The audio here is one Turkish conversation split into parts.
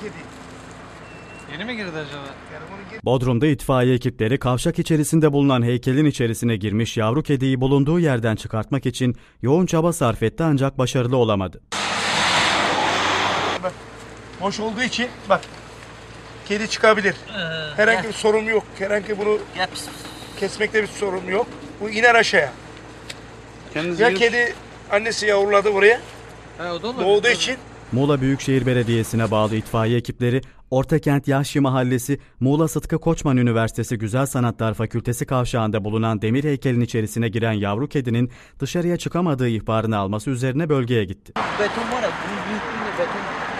kedi. Yeni mi girdi acaba? Bodrum'da itfaiye ekipleri kavşak içerisinde bulunan heykelin içerisine girmiş yavru kediyi bulunduğu yerden çıkartmak için yoğun çaba sarf etti ancak başarılı olamadı. Bak. Boş olduğu için bak. Kedi çıkabilir. Herhangi bir sorun yok. Herhangi bunu Gel kesmekte bir sorun yok. Bu iner aşağıya. Kendinizi Ya yürü- kedi annesi yavruladı buraya. Ha, o da olur. Doğduğu için Muğla Büyükşehir Belediyesi'ne bağlı itfaiye ekipleri Ortakent Yaşlı Mahallesi, Muğla Sıtkı Koçman Üniversitesi Güzel Sanatlar Fakültesi kavşağında bulunan demir heykelin içerisine giren yavru kedinin dışarıya çıkamadığı ihbarını alması üzerine bölgeye gitti. Beton var ya bunun büyüklüğünde beton.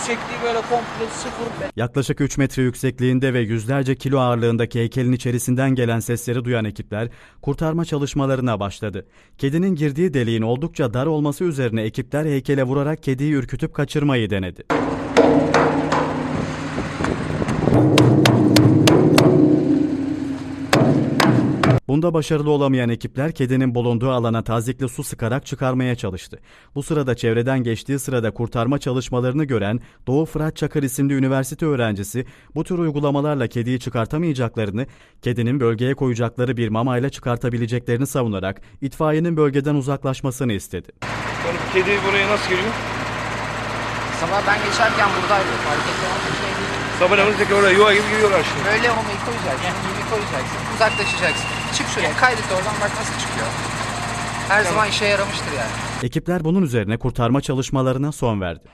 Yüksekliği böyle komple sıfır. Yaklaşık 3 metre yüksekliğinde ve yüzlerce kilo ağırlığındaki heykelin içerisinden gelen sesleri duyan ekipler kurtarma çalışmalarına başladı. Kedinin girdiği deliğin oldukça dar olması üzerine ekipler heykele vurarak kediyi ürkütüp kaçırmayı denedi. Bunda başarılı olamayan ekipler kedinin bulunduğu alana tazikli su sıkarak çıkarmaya çalıştı. Bu sırada çevreden geçtiği sırada kurtarma çalışmalarını gören Doğu Fırat Çakır isimli üniversite öğrencisi bu tür uygulamalarla kediyi çıkartamayacaklarını, kedinin bölgeye koyacakları bir mamayla çıkartabileceklerini savunarak itfaiyenin bölgeden uzaklaşmasını istedi. yani kedi buraya nasıl giriyor? Sabah ben geçerken buradaydı. Fark ettim. Sabah namazındaki oraya yuva gibi giriyor aşağı. Böyle onu koyacaksın. Gibi koyacaksın. Uzaklaşacaksın. Şuraya. Kaydet oradan bak nasıl çıkıyor. Her zaman işe yaramıştır yani. Ekipler bunun üzerine kurtarma çalışmalarına son verdi.